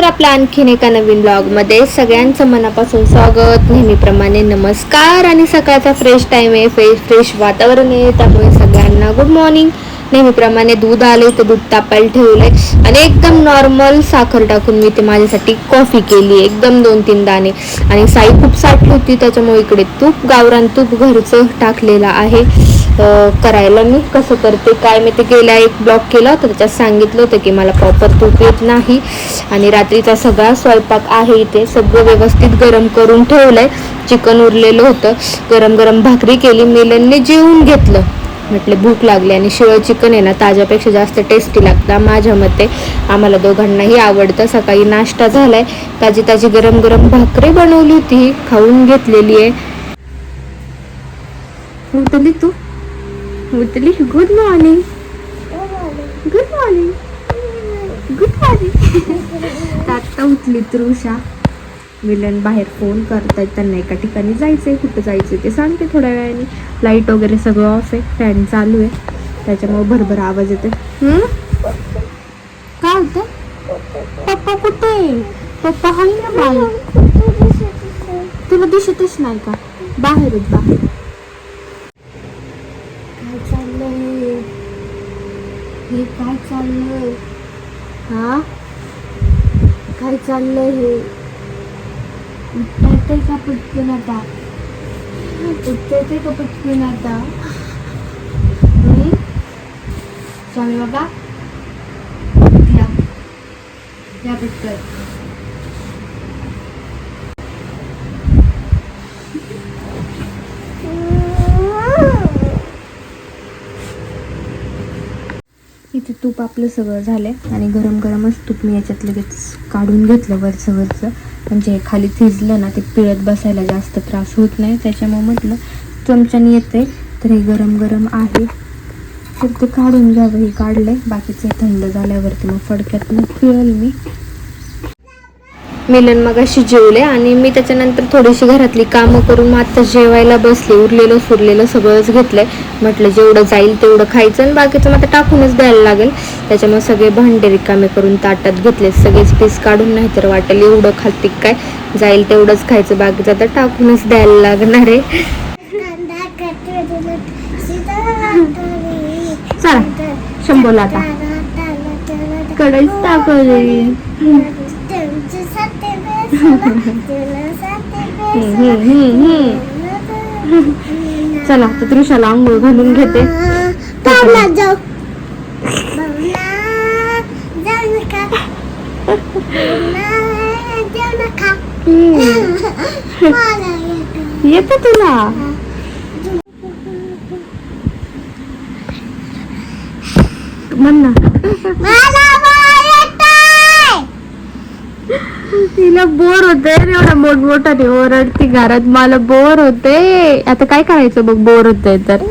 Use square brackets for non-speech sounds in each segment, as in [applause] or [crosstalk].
तर आपल्या आणखीन एका नवीन ब्लॉगमध्ये सगळ्यांचं मनापासून स्वागत. नेहमीप्रमाणे नमस्कार आणि सकाळचा फ्रेश टाईम आहे फ्रेश फ्रेश वातावरण आहे. त्यामुळे सगळ्यांना गुड मॉर्निंग नेहमीप्रमाणे दूध आले तर दूध तापायला ठेवले आणि एकदम नॉर्मल साखर टाकून मी ते माझ्यासाठी कॉफी केली एकदम दोन तीन दाणे. आणि साई खूप साठली होती त्याच्यामुळे इकडे तूप गावरान तूप घरचं टाकलेलं आहे. करायला मी कसं करते काय मी ते गेला एक ब्लॉग केला होता त्याच्यात सांगितलं होतं की मला प्रॉपर तूप येत नाही. आणि रात्रीचा सगळा स्वयंपाक आहे इथे सगळं व्यवस्थित गरम करून ठेवलंय. चिकन उरलेलं होतं गरम गरम भाकरी केली मिलनने जेवून घेतलं. म्हटले भूक लागली आणि शिळं चिकन आहे ना ताज्यापेक्षा जास्त टेस्टी लागतं माझ्या मते. आम्हाला दोघांनाही आवडतं. सकाळी नाश्ता झालाय. ताजी ताजी गरम गरम भाकरी बनवली होती खाऊन घेतलेली आहे. तू. उतरली good morning good morning good morning आत्ता उठली तृषा विलन बाहेर फोन करतायत त्यांना एका ठिकाणी जायचं आहे कुठं जायचं आहे ते सांगते थोड्या वेळाने. लाइट वगैरे सगळं ऑफ आहे फॅन चालू आहे. त्याच्यामुळे भरभर आवाज येते काय होतं? पप्पा कुठे? पप्पा हाय ना बाहेर. तुला दिसतच नाही का? बाहेरच बाहेर काय चाललंय हे काय चाललंय? हा? काय चाललंय हे? उठतंय का पटकन आता? उठतंय का पटकन आता? स्वामी बाबा या या पटकन. तूप आपलं सगळं झालंय. आणि गरम गरमच तूप मी याच्यात लगेच काढून घेतलं वरचं वरचं. म्हणजे खाली थिजलं ना ते पिळत बसायला जास्त त्रास होत नाही. त्याच्यामुळे म्हटलं चमच्याने येते तर हे गरम गरम आहे. तर ते काढून घ्यावं हे काढलंय. बाकीचं थंड झाल्यावरती मग फडक्यात मग पिळल मी. मिलन मगाशी जेवले आणि मी त्याच्यानंतर थोडीशी घरातली कामं करून मग आत्ता जेवायला बसले उरलेलं सुरलेलं सगळंच घेतलंय. म्हटलं जेवढं जाईल तेवढं खायचं आणि बाकीचं मग आता टाकूनच द्यायला लागेल. त्याच्यामुळे सगळे भांडे रिकामे करून ताटात घेतले सगळेच पीस काढून नाही तर वाटेल एवढं खाते काय? जाईल तेवढंच खायचं बाकीचं आता टाकूनच द्यायला लागणार आहे. चला शंभोला आता. कढईच टाकले. [laughs] चला तर त्रिशाला आंघोळ घालून घेते. जाऊ. येतं. तुला. म्हण ना. तिला बोर होते एवढा मोठमोठा. ते ओरडती घरात मला बोर होते आता काय करायचं बघ बोर होतंय तर?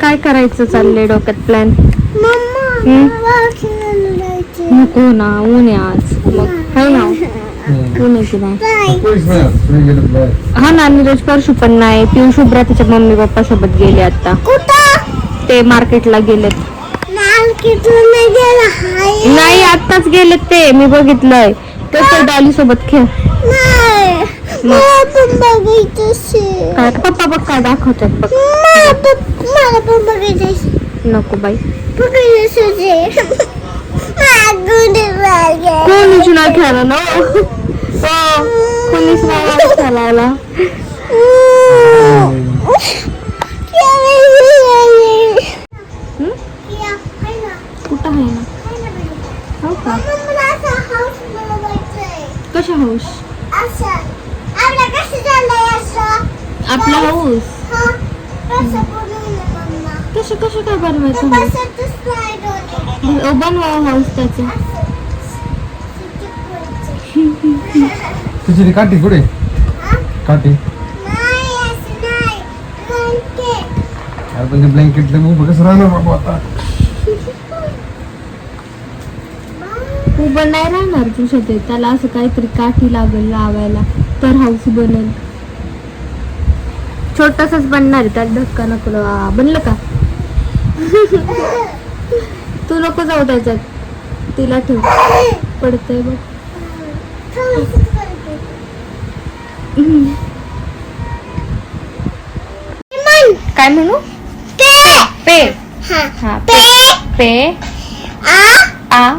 काय करायचं चाललंय डोक्यात प्लॅन नको ना ऊन आहे आज. मग हाय ना? ऊन आहे की नाही. हा ना नीरज परशु पण नाही. पिऊ शुभ्रा तिच्या मम्मी पप्पा सोबत गेले आता. ते मार्केटला गेलेत. नाही आताच गेलेत ते. मी बघितलंय. तर डॉली सोबत खेळ. काय पप्पा काय दाखवतात बघ. मला पण बघायचं नको बाई. कोणीच नाही खेळला ना? हो, कोणीच नाही खेळायला हाऊस आपला हाऊस कसं कसं काय बनवायचं हाऊस बनवा हाऊस त्याचं तुझी ती काठी कुठे काठी अरे पण ते ब्लँकेट उभं कसं राहणार बाबा आता उभं नाही राहणार तुझ्या ते त्याला असं काहीतरी काठी लागेल लावायला. तर हाऊस बनल. छोटासाच बनणार आहे, त्यात धक्का नको. बनलं का? तू नको जाऊ त्याच्यात. तिला ठेव. पडतंय बघ. काय म्हणू? पे. पे. हा हा पे. पे. आ. आ.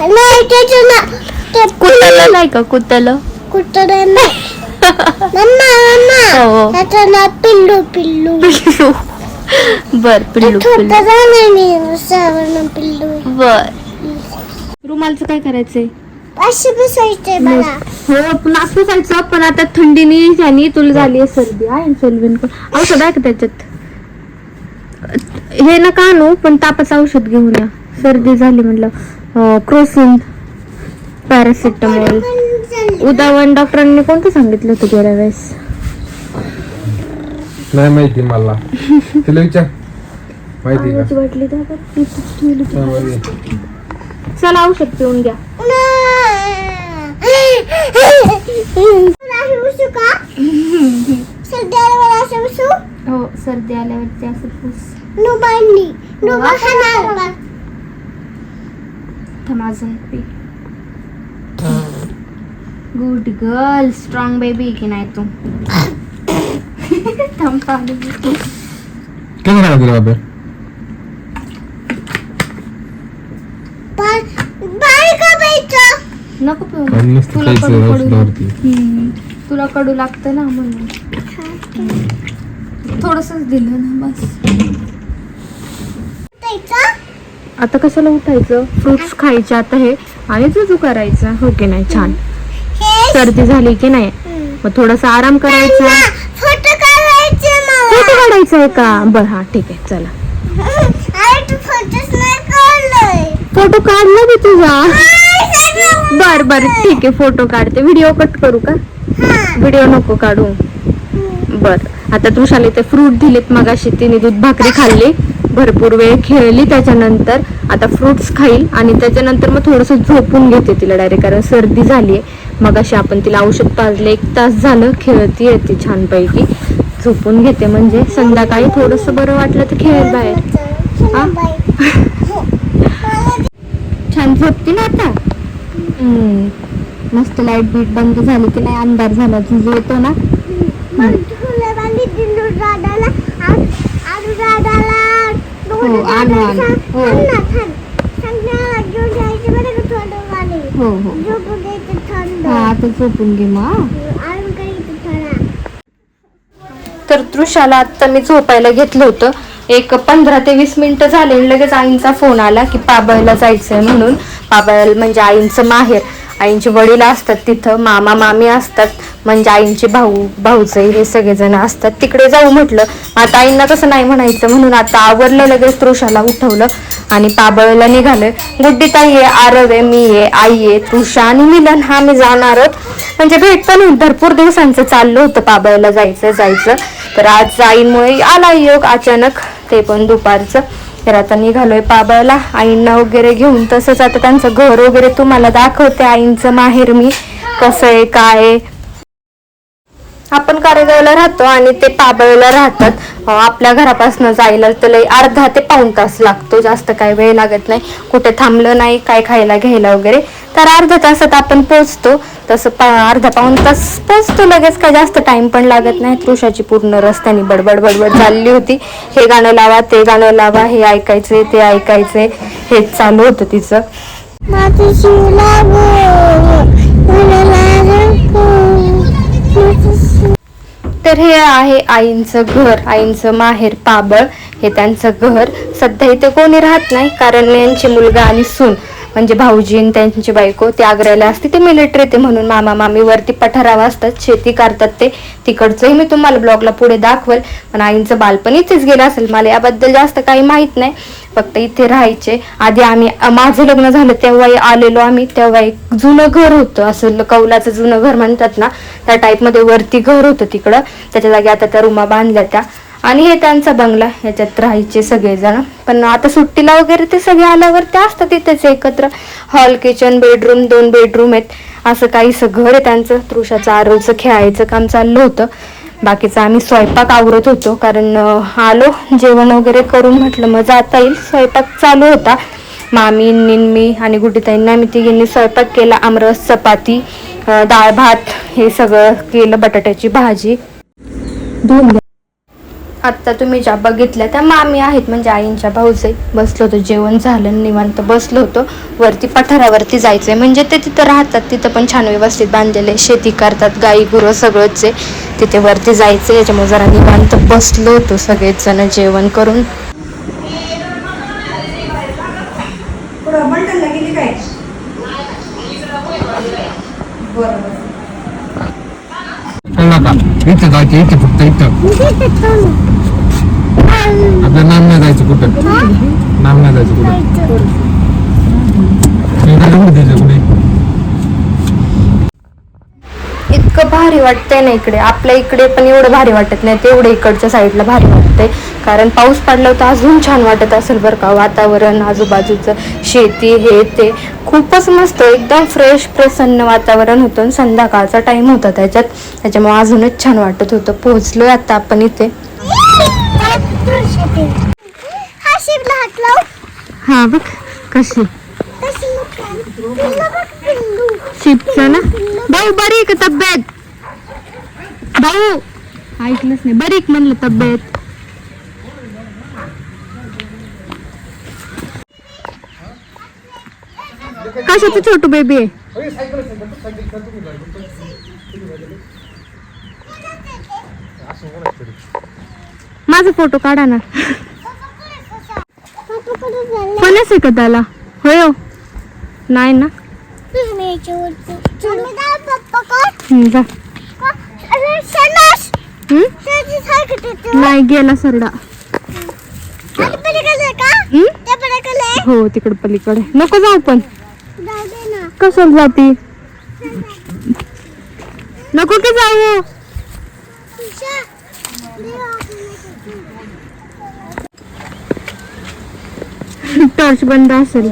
नाही त्याचं नाव ते कुतलं नाही का कुतलं कुत्तर नाही. मम्मा मम्मा हो. त्याचं नाव पिल्लू पिल्लू. पिल्लू. बर पिल्लू पिल्लू. नाही सावर्ण पिल्लू बर. रुमालचं काय करायचंय? अशी बसायचे मला हो पण असं जायचं पण आता थंडीने झाली तुला झाली सर्दी. आहे सोलविन पण. औषध आहे का त्याच्यात? हे नका आणू पण तापाचं औषध घेऊन या. सर्दी झाली म्हटलं. क्रोसिन पॅरासिटामॉल उदावन डॉक्टरांनी कोणतं सांगितलं होतं गेल्या वेळेस? नाही माहिती मला. तिला विचार. माहिती का? पाण्याची बाटली द्या बरं. इथंच ठेवली होती. हा, माहिती. चला औषध पिऊन घ्या. हो सर्दी आल्यावरती असं पुस. अजून पी। गुड गर्ल स्ट्रॉंग बेबी की नाही तू थांब पाणी पिते. काय झालं तुला बाबा बाय का बायचं नको पिऊ तुला कडू कडू. तुला कडू लागतं ना म्हणून थोडसच दिलं ना बस। आता कशाला उठायचं? फ्रुट्स खायचे आता हे. आणि जुजू करायचा. हो की नाही? छान. सर्दी झाली की नाही? मग थोडासा आराम करायचा. फोटो काढायचे आहे का? बर हा ठीक आहे. चला. [laughs] अरे तू फोटोच नाही काढलंय. फोटो काढला मी तुझा. बर बर ठीक आहे. फोटो काढते. व्हिडिओ कट करू का. व्हिडिओ नको काढू. बर. आता तृषाला ते फ्रूट दिलेत मगाशी. तिने दूध भाकरी खाल्ली. भरपूर वेळ खेळली त्याच्यानंतर. आता फ्रुट्स खाईल आणि त्याच्यानंतर मग थोडंसं झोपून घेते तिला डायरेक्ट कारण सर्दी झाली आहे. मग अशी आपण तिला औषध पाजले एक तास झालं खेळती येते छानपैकी. झोपून घेते म्हणजे संध्याकाळी थोडंसं बरं वाटलं तर खेळत बाहेर. छान झोपती ना आता? मस्त लाइट बीट बंद झाली की नाही अंधार झाला झुजू येतो ना मग तुला बांधी दिलू दादाला आण- आणू दादाला दोन हो, आणू, दादा आणू. हो. जायचं. हो हो झोपू द्यायचं थंड. हा आता झोपून घे मग हा. तर तृषाला आता मी झोपायला घेतलं होतं एक पंधरा ते वीस मिनिटं झाले आणि लगेच आईंचा फोन आला की पाबळला जायचंय म्हणून पाबळ म्हणजे आईंचं माहेर आईंचे वडील असतात तिथं मामा मामी असतात म्हणजे आईंचे भाऊ भाऊचे हे सगळेजण असतात. तिकडे जाऊ म्हटलं आता आईंना कसं नाही म्हणायचं म्हणून आता आवरलं लगेच तृषाला उठवलं आणि पाबळला निघालं. गुड्डी ताई आहे आरव आहे मी आहे आई आहे तृषा आणि मिलन हा मी जाणार म्हणजे भेट पण भरपूर दिवसांचं चाललं होतं पाबळला जायचं जायचं. तर आज आईंमुळे आला योग अचानक ते पण दुपारचं. तर आता निघालोय पाबळला आईंना वगैरे घेऊन तसंच आता त्यांचं घर वगैरे तुम्हाला दाखवते आईंचं माहेर मी कसं आहे काय आहे. आपण कारेगावला राहतो आणि ते पाबळला राहतात. आपल्या घरापासून जायला तर लई अर्धा ते पाऊण तास लागतो. जास्त काय वेळ लागत नाही. कुठे थांबलं नाही काय खायला घ्यायला वगैरे. तर अर्ध्या तासात आपण पोचतो तसं पा अर्धा पाऊण तास पोचतो लगेच काय जास्त टाइम पण लागत नाही. तृषाची पूर्ण रस्त्याने बडबड बडबड चालली होती. हे गाणं लावा ते गाणं लावा हे ऐकायचे ते ऐकायचे हेच चालू होतं तिचं. तर हे आहे आईंचं घर आईंचं माहेर पाबळ. हे त्यांचं घर. सध्या इथे कोणी राहत नाही कारण यांची मुलगा आणि सून. म्हणजे भाऊजी त्यांची बायको ते आग्र्याला असते ते मिलिटरी ते म्हणून मामा मामी वरती पठारावा असतात शेती करतात ते. तिकडचंही मी तुम्हाला ब्लॉगला पुढे दाखवेल पण आईंचं बालपण इथेच गेलं असेल. मला याबद्दल जास्त काही माहीत नाही फक्त इथे राहायचे. आधी आम्ही माझं लग्न झालं तेव्हाही आलेलो आम्ही तेव्हा एक जुनं घर होतं असं कौलाचं जुनं घर म्हणतात ना त्या टाईपमध्ये वरती घर होतं तिकडं. त्याच्या जागी आता त्या रूमा बांधल्या त्या. आणि हे त्यांचा बंगला ह्याच्यात राहायचे सगळेजण. पण आता सुट्टीला वगैरे ते सगळे आल्यावर ते असतात तिथेच एकत्र. हॉल किचन बेडरूम दोन बेडरूम आहेत. असं काहीसं घर आहे त्यांचं. तृषाचं आरोचं खेळायचं काम चाललं होतं. बाकीचं आम्ही स्वयंपाक आवरत होतो. कारण आलो जेवण वगैरे करून म्हटलं मग जाता येईल. स्वयंपाक चालू होता. मामी निन्मी आणि गुड्डीताईंना आम्ही तिघींनी स्वयंपाक केला. आमरस चपाती डाळ भात हे सगळं केलं बटाट्याची भाजी. धुवून आत्ता तुम्ही ज्या बघितल्या त्या मामी आहेत म्हणजे आईंच्या भाऊचे बसलो होतो जेवण झालं निवांत बसलो होतो. वरती पठारावरती जायचंय म्हणजे ते तिथं राहतात तिथं पण छान व्यवस्थित बांधलेले शेती करतात गाई गुरं सगळंच आहे. तिथे वरती जायचं याच्यामुळे जरा निवांत बसलो होतो सगळेच जण जेवण करून. कळलं का इथं जायचं इथे फक्त इथं आपलं नाम नाही जायचं कुठं नाम नाही जायचं कुठं इतकं भारी वाटतंय ना इकडे. आपल्या इकडे पण एवढं भारी वाटत नाही. तेवढं इकडच्या साईडला भारी वाटतंय. कारण पाऊस पडला होता अजून छान वाटत असेल बरं का. वातावरण आजूबाजूचं शेती हे ते खूपच मस्त एकदम फ्रेश प्रसन्न वातावरण होतं आणि संध्याकाळचा टाइम होता त्याच्यात. त्याच्यामुळे अजूनच छान वाटत होतं. पोहोचलोय आता आपण इथे. हा हा बघ कशी? शिपचं ना? भाऊ बरी का तब्येत? भाऊ ऐकलंच नाही. बरी आहे का म्हणलं तब्येत? कशाचं छोटू बेबी आहे? माझा फोटो काढा ना. कोणच आहे का त्याला? होय हो. नाही ना? जा. नाही गेला सरडा. हो तिकडे पलीकडे. नको जाऊ पण. कशाला जाती? नको की जाऊ. टॉर्च बंद असेल.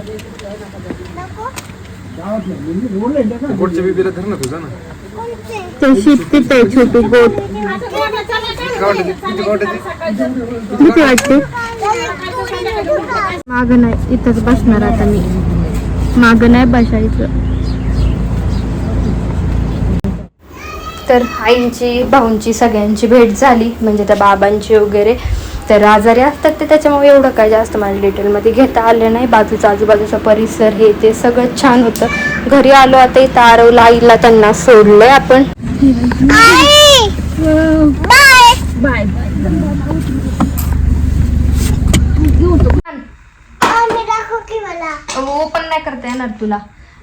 नको पुढच्या बेबीला धर ना तुझा ना. कोणते ते छोटी बोट किती वाटते. माग नाही इथंच बसणार आता मी. माग नाही बसायचं. तर आईंची भाऊंची सगळ्यांची भेट झाली म्हणजे त्या बाबांची वगैरे. तर आजारी असतात ते त्याच्यामुळे एवढं काय जास्त मला डिटेलमध्ये घेता आलं नाही. बाजूचा आजूबाजूचा परिसर हे ते सगळं छान होतं. घरी आलो आता इथं आरवला आईला त्यांना सोडलंय आपण. बाय बाय आम्ही दाखव की मला ओपन नाही करता येणार तुला.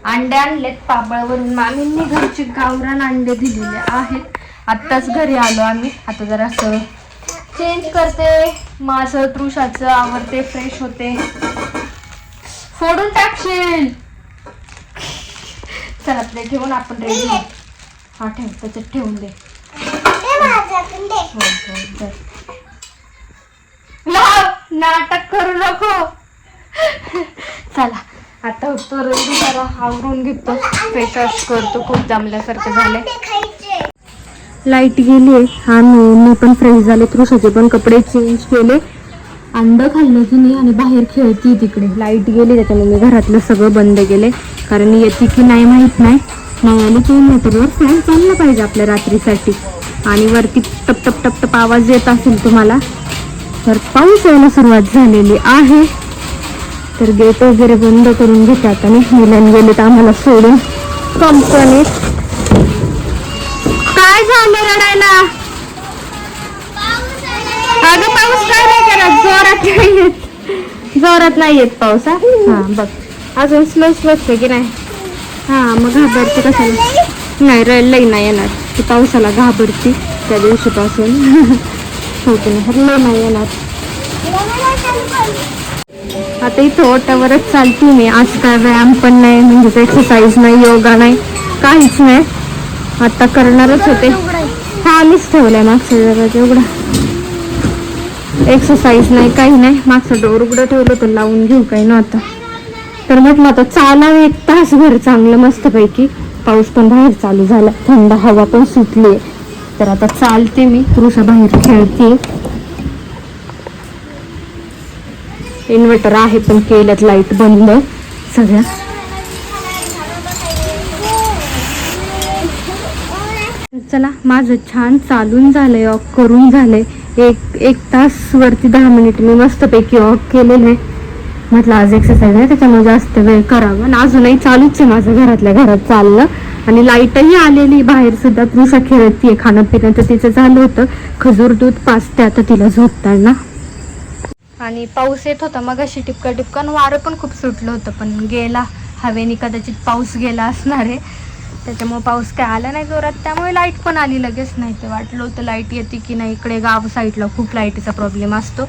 अंडे आणलेत पापळावरून मामींनी घरचे गावरान अंडे दिलेले आहेत. आत्ताच घरी आलो आम्ही. आता जरा असं चेंज करते. माझं तृषाचं आवरते फ्रेश होते. फोडून टाकशील. चला आपले ठेवून आपण रेडी हा ठेव. त्याच्यात ठेवून दे. हो, हो, नाटक करू नको. [laughs] चला आता रेडी जरा आवरून घेतो. फेस वॉश करतो. खूप जमल्यासारखं झालंय. लाइट गेली आणि मी पण फ्रेश झाले. तृषाचे पण कपडे चेंज केले. अंड खाल्लं तिने आणि बाहेर खेळती तिकडे. लाइट गेली त्याच्यामुळे मी घरातलं सगळं बंद केले. कारण येते की नाही माहीत नाही. नाही आली की मोटरवर फॅन चालला पाहिजे आपल्या रात्रीसाठी. आणि वरती टप टप टप टप आवाज येत असेल तुम्हाला. तर पाऊस यायला सुरुवात झालेली आहे. तर गेट वगैरे बंद करून घेतात आणि मुलांनी गेलेत आम्हाला सोडून. कंपनीत काय झालं रडायला? अगं पाऊस काय नाही करत. जोरात नाही येत. जोरात नाही येत पाऊस हा? बघ. अजून स्लो स्लोच आहे की नाही? हा मग घाबरते कशाला? नाही रडलंही नाही येणार. ती पावसाला घाबरती त्या दिवशीपासून. [laughs] हो की नाही. लई नाही येणार. आता इथं ओट्यावरच चालते मी. आज काय व्यायाम पण नाही म्हणजे एक्सरसाइज नाही योगा नाही काहीच नाही. आता करणारच होते. हा मीच ठेवलाय मागच्या जरा एवढा. एक्सरसाइज नाही काही नाही. मागचं डोर उघडं ठेवलं तर लावून घेऊ काही नव्हतं तर म्हटलं आता चालावं एक तासभर चांगलं मस्तपैकी. पाऊस पण बाहेर चालू झाला. थंड हवा पण सुटली तर आता चालते मी. पुरुषा बाहेर खेळते इन्व्हर्टर आहे पण केल्यात लाइट बंद. सगळ्या. चला माझं छान चालून झालंय ऑफ करून झालंय. एक एक तास वरती दहा मिनिट मी मस्तपैकी ऑफ केलेलं आहे. म्हटलं आज एक्सरसाइज आहे त्याच्यामुळे जास्त वेळ करावा. आणि अजूनही चालूच आहे माझं घरातल्या घरात चाललं आणि लाईटही आलेली बाहेर सुद्धा तृषा खेळतीये खाणं पिणं तर तिचं झालं होतं. खजूर दूध पाचते आता तिला झोपताना. आणि पाऊस येत होता मग अशी टिपका टिपका आणि वारं पण खूप सुटलं होतं पण गेला. हवेने कदाचित पाऊस गेला असणार आहे. त्याच्यामुळे पाऊस काय आला नाही जोरात त्यामुळे लाइट पण आली लगेच. नाही ते वाटलं होतं लाइट येते की नाही इकडे गाव साईडला खूप लाईटीचा प्रॉब्लेम असतो.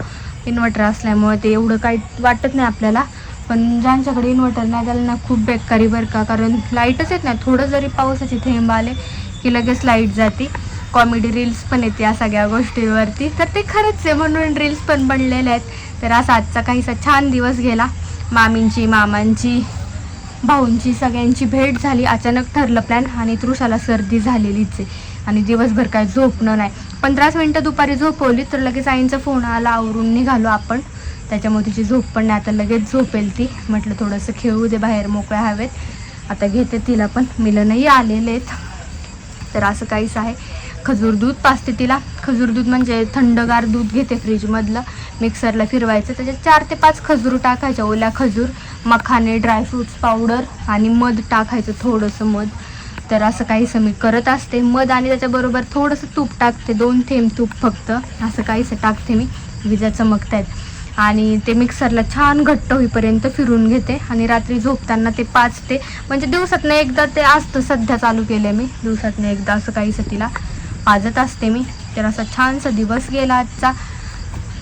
इन्व्हर्टर असल्यामुळे ते एवढं काही वाटत नाही आपल्याला. पण ज्यांच्याकडे इन्व्हर्टर नाही त्यांना खूप बेकारी बरं का कारण लाईटच येत नाही. थोडं जरी पावसाचे थेंब आले की लगेच लाइट जाते. कॉमेडी रील्स पण येते या सगळ्या गोष्टीवरती. तर ते खरंच आहे म्हणून रील्स पण बनलेले आहेत. तर असा आजचा काहीसा छान दिवस गेला. मामींची मामांची भाऊंची सगळ्यांची भेट झाली. अचानक ठरलं प्लॅन आणि तृषाला सर्दी झालेलीच आहे. आणि दिवसभर काय झोपणं नाही. पंधराच मिनटं दुपारी झोपवली तर लगेच आईंचा फोन आला आवरून निघालो आपण. त्याच्यामुळे तिची झोप पण नाही. आता लगेच झोपेल ती. म्हटलं थोडंसं खेळू दे बाहेर मोकळ्या हवेत. आता घेते तिला पण. मिलनही आलेले आहेत. तर असं काहीच आहे. खजूर दूध पाचते तिला खजूर दूध म्हणजे थंडगार दूध घेते फ्रीजमधलं. मिक्सरला फिरवायचं त्याच्यात चार ते पाच खजूर टाकायच्या. ओल्या खजूर मखाने ड्रायफ्रूट्स पावडर आणि मध टाकायचं थोडंसं मध. तर असं काहीसं मी करत असते. मध आणि त्याच्याबरोबर थोडंसं तूप टाकते दोन थेंब तूप फक्त. असं काहीसं टाकते मी. विजा चमकतायत. आणि ते मिक्सरला छान घट्ट होईपर्यंत फिरून घेते. आणि रात्री झोपताना ते पाच ते म्हणजे दिवसातनं एकदा ते असतं सध्या चालू केलं मी. दिवसातनं एकदा असं काहीसं तिला पाजत असते मी. तर असा छानसा दिवस गेला आजचा.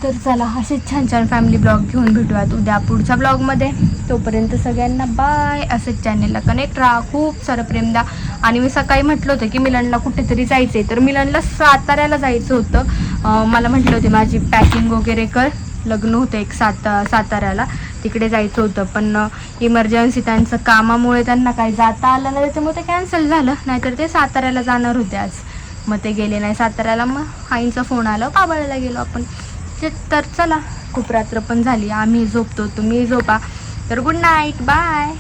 तर चला असेच छान छान फॅमिली ब्लॉग घेऊन भेटूयात उद्या पुढच्या ब्लॉगमध्ये तोपर्यंत सगळ्यांना बाय असेच चॅनेलला कनेक्ट राहा. खूप सारं प्रेम द्या. आणि मी सकाळी म्हटलं होतं की मिलनला कुठेतरी जायचं आहे तर मिलनला साताऱ्याला जायचं होतं. मला म्हटलं होते माझी पॅकिंग वगैरे कर. लग्न होतं एक सात साताऱ्याला. तिकडे जायचं होतं. पण इमर्जन्सी त्यांचं कामामुळे त्यांना काही जाता आलं नाही. त्याच्यामुळे ते कॅन्सल झालं. नाहीतर ते साताऱ्याला जाणार होते आज. मग ते गेले नाही साताऱ्याला. मग आईंचा फोन आला. पाबळायला गेलो आपण. तर चला खूप रात्र पण झाली. आम्ही झोपतो. तुम्ही झोपा. तर गुड नाईट बाय